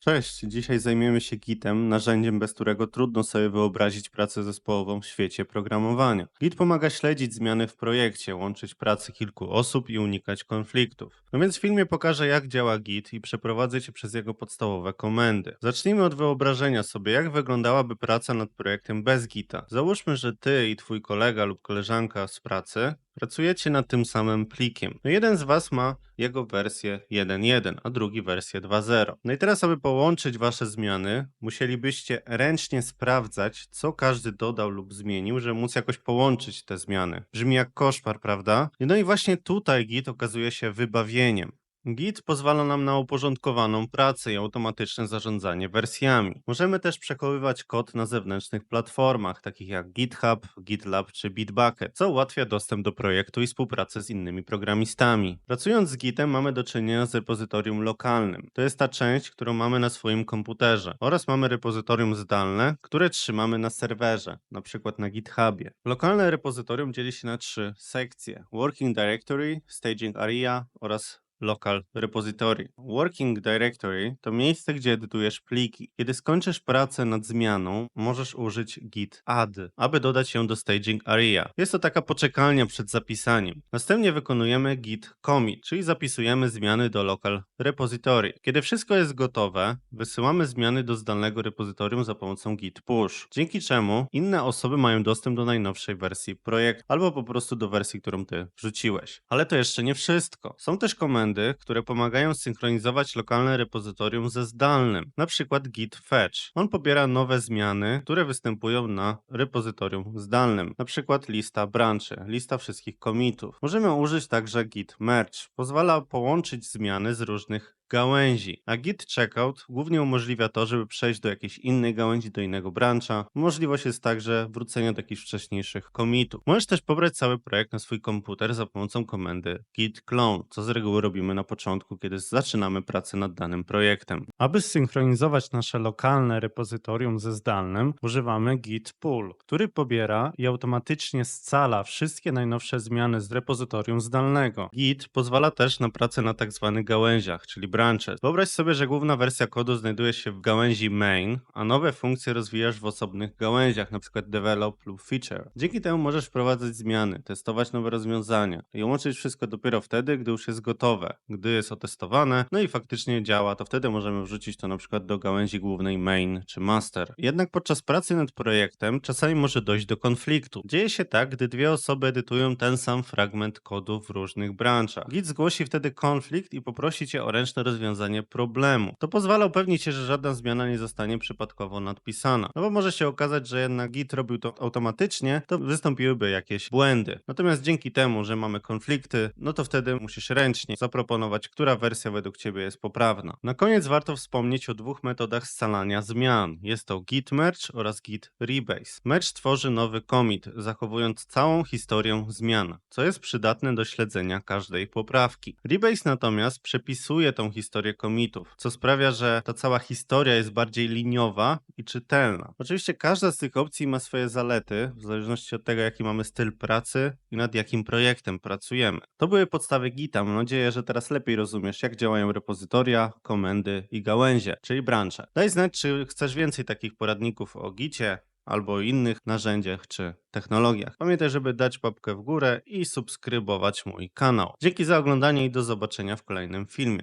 Cześć, dzisiaj zajmiemy się Gitem, narzędziem, bez którego trudno sobie wyobrazić pracę zespołową w świecie programowania. Git pomaga śledzić zmiany w projekcie, łączyć pracę kilku osób i unikać konfliktów. No więc w filmie pokażę jak działa Git i przeprowadzę cię przez jego podstawowe komendy. Zacznijmy od wyobrażenia sobie, jak wyglądałaby praca nad projektem bez Gita. Załóżmy, że ty i twój kolega lub koleżanka z pracy pracujecie nad tym samym plikiem. No jeden z was ma jego wersję 1.1, a drugi wersję 2.0. No i teraz, aby połączyć wasze zmiany, musielibyście ręcznie sprawdzać, co każdy dodał lub zmienił, żeby móc jakoś połączyć te zmiany. Brzmi jak koszmar, prawda? No i właśnie tutaj Git okazuje się wybawieniem. Git pozwala nam na uporządkowaną pracę i automatyczne zarządzanie wersjami. Możemy też przechowywać kod na zewnętrznych platformach, takich jak GitHub, GitLab czy Bitbucket, co ułatwia dostęp do projektu i współpracę z innymi programistami. Pracując z Gitem mamy do czynienia z repozytorium lokalnym. To jest ta część, którą mamy na swoim komputerze. Oraz mamy repozytorium zdalne, które trzymamy na serwerze, na przykład na GitHubie. Lokalne repozytorium dzieli się na trzy sekcje: Working Directory, Staging Area oraz Local Repository. Working Directory to miejsce, gdzie edytujesz pliki. Kiedy skończysz pracę nad zmianą, możesz użyć git add, aby dodać ją do staging area. Jest to taka poczekalnia przed zapisaniem. Następnie wykonujemy git commit, czyli zapisujemy zmiany do local repository. Kiedy wszystko jest gotowe, wysyłamy zmiany do zdalnego repozytorium za pomocą git push, dzięki czemu inne osoby mają dostęp do najnowszej wersji projektu, albo po prostu do wersji, którą ty wrzuciłeś. Ale to jeszcze nie wszystko. Są też komendy, które pomagają synchronizować lokalne repozytorium ze zdalnym, na przykład git fetch. On pobiera nowe zmiany, które występują na repozytorium zdalnym, na przykład lista branchy, lista wszystkich commitów. Możemy użyć także git merge. Pozwala połączyć zmiany z różnych gałęzi. A git checkout głównie umożliwia to, żeby przejść do jakiejś innej gałęzi, do innego brancha. Możliwość jest także wrócenia do jakichś wcześniejszych commitów. Możesz też pobrać cały projekt na swój komputer za pomocą komendy git clone, co z reguły robimy na początku, kiedy zaczynamy pracę nad danym projektem. Aby zsynchronizować nasze lokalne repozytorium ze zdalnym, używamy git pull, który pobiera i automatycznie scala wszystkie najnowsze zmiany z repozytorium zdalnego. Git pozwala też na pracę na tak zwanych gałęziach, czyli branches. Wyobraź sobie, że główna wersja kodu znajduje się w gałęzi main, a nowe funkcje rozwijasz w osobnych gałęziach, np. develop lub feature. Dzięki temu możesz wprowadzać zmiany, testować nowe rozwiązania i łączyć wszystko dopiero wtedy, gdy już jest gotowe, gdy jest otestowane, no i faktycznie działa, to wtedy możemy wrzucić to np. do gałęzi głównej main czy master. Jednak podczas pracy nad projektem czasami może dojść do konfliktu. Dzieje się tak, gdy dwie osoby edytują ten sam fragment kodu w różnych branchach. Git zgłosi wtedy konflikt i poprosi cię o ręczne rozwiązanie problemu. To pozwala upewnić się, że żadna zmiana nie zostanie przypadkowo nadpisana. No bo może się okazać, że jednak Git robił to automatycznie, to wystąpiłyby jakieś błędy. Natomiast dzięki temu, że mamy konflikty, no to wtedy musisz ręcznie zaproponować, która wersja według ciebie jest poprawna. Na koniec warto wspomnieć o dwóch metodach scalania zmian. Jest to git merge oraz git rebase. Merge tworzy nowy commit, zachowując całą historię zmian, co jest przydatne do śledzenia każdej poprawki. Rebase natomiast przepisuje tą historię commitów, co sprawia, że ta cała historia jest bardziej liniowa i czytelna. Oczywiście każda z tych opcji ma swoje zalety, w zależności od tego, jaki mamy styl pracy i nad jakim projektem pracujemy. To były podstawy Gita. Mam nadzieję, że teraz lepiej rozumiesz, jak działają repozytoria, komendy i gałęzie, czyli brancze. Daj znać, czy chcesz więcej takich poradników o Gicie, albo innych narzędziach czy technologiach. Pamiętaj, żeby dać łapkę w górę i subskrybować mój kanał. Dzięki za oglądanie i do zobaczenia w kolejnym filmie.